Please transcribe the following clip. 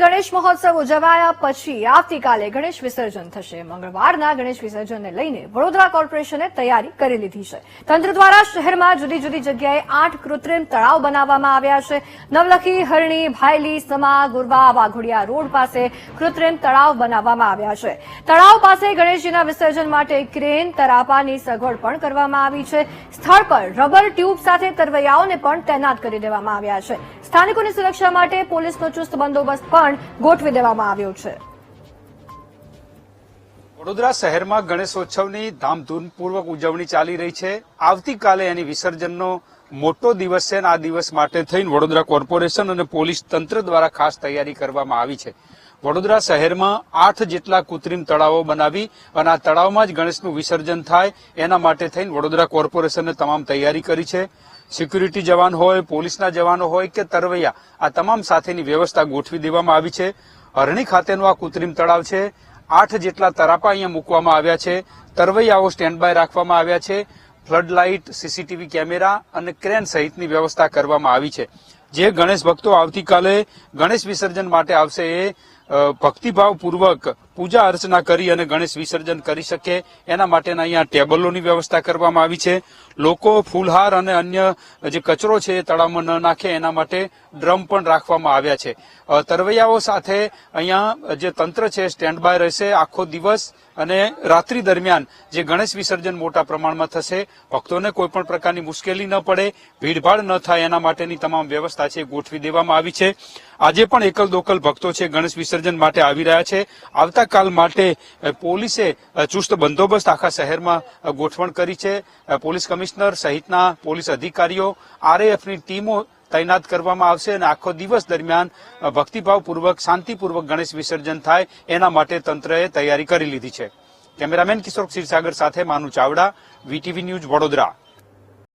ગણેશ મહોત્સવ ઉજવાયા પછી આવતીકાલે ગણેશ વિસર્જન થશે. મંગળવારના ગણેશ વિસર્જનને લઈને વડોદરા કોર્પોરેશને તૈયારી કરી લીધી છે. તંત્ર દ્વારા શહેરમાં જુદી જુદી જગ્યાએ આઠ કૃત્રિમ તળાવ બનાવવામાં આવ્યા છે. નવલખી, હરણી, ભાયલી, સમા, ગુરવા, વાઘોડિયા રોડ પાસે કૃત્રિમ તળાવ બનાવવામાં આવ્યા છે. તળાવ પાસે ગણેશજીના વિસર્જન માટે ક્રેન, તરાપાની સગવડ પણ કરવામાં આવી છે. સ્થળ પર રબર ટ્યુબ સાથે તરવૈયાઓને પણ તૈનાત કરી દેવામાં આવ્યા છે. સ્થાનિકોની સુરક્ષા માટે પોલીસનો ચુસ્ત બંદોબસ્ત પણ ગોઠવી દેવામાં આવ્યો છે. વડોદરા શહેરમાં ગણેશોત્સવની ધામધૂમપૂર્વક ઉજવણી ચાલી રહી છે. આવતીકાલે એની વિસર્જનનો મોટો દિવસ છે અને આ દિવસ માટે થઈને વડોદરા કોર્પોરેશન અને પોલીસ તંત્ર દ્વારા ખાસ તૈયારી કરવામાં આવી છે. વડોદરા શહેરમાં આઠ જેટલા કૃત્રિમ તળાવો બનાવી અને આ તળાવમાં જ ગણેશનું વિસર્જન થાય, એના માટે થઈને વડોદરા કોર્પોરેશને તમામ તૈયારી કરી છે. સિક્યુરિટી જવાન હોય, પોલીસના જવાનો હોય કે તરવૈયા, આ તમામ સાથેની વ્યવસ્થા ગોઠવી દેવામાં આવી છે. અરણી ખાતેનું આ કૃત્રિમ તળાવ છે. આઠ જેટલા તરાપા અહીંયા મૂકવામાં આવ્યા છે. તરવૈયાઓ સ્ટેન્ડ બાય રાખવામાં આવ્યા છે. ફ્લડ લાઇટ સીસીટીવી કેમેરા અને ક્રેન સહિતની વ્યવસ્થા કરવામાં આવી છે. જે ગણેશ ભક્તો આવતીકાલે ગણેશ વિસર્જન માટે આવશે એ ભક્તિભાવપૂર્વક પૂજા અર્ચના કરી અને ગણેશ વિસર્જન કરી શકે. એના માટેના અહીંયા ટેબલોની વ્યવસ્થા કરવામાં આવી છે. લોકો ફૂલહાર અને અન્ય જે કચરો છે એ તળાવમાં ન નાખે, એના માટે ડ્રમ પણ રાખવામાં આવ્યા છે. તરવૈયાઓ સાથે અહીંયા જે તંત્ર છે સ્ટેન્ડ બાય રહેશે. આખો દિવસ અને રાત્રિ દરમિયાન જે ગણેશ વિસર્જન મોટા પ્રમાણમાં થશે, ભક્તોને કોઈ પણ પ્રકારની મુશ્કેલી ન પડે, ભીડભાડ ન થાય, એના માટેની તમામ વ્યવસ્થા છે ગોઠવી દેવામાં આવી છે. આજે પણ એકલ દોકલ ભક્તો છે ગણેશ વિસર્જન માટે આવી રહ્યા છે. આવતાકાલ માટે પોલીસે ચુસ્ત બંદોબસ્ત આખા શહેરમાં ગોઠવણ કરી છે. પોલીસ કમિશનર સહિતના પોલીસ અધિકારીઓ, આરએએફની ટીમો તૈનાત કરવામાં આવશે અને આખો દિવસ દરમિયાન ભક્તિભાવપૂર્વક, શાંતિપૂર્વક ગણેશ વિસર્જન થાય એના માટે તંત્રએ તૈયારી કરી લીધી છે. કેમેરામેન કિશોર ક્ષીરસાગર સાથે માનુ ચાવડા, વીટીવી ન્યૂઝ વડોદરા.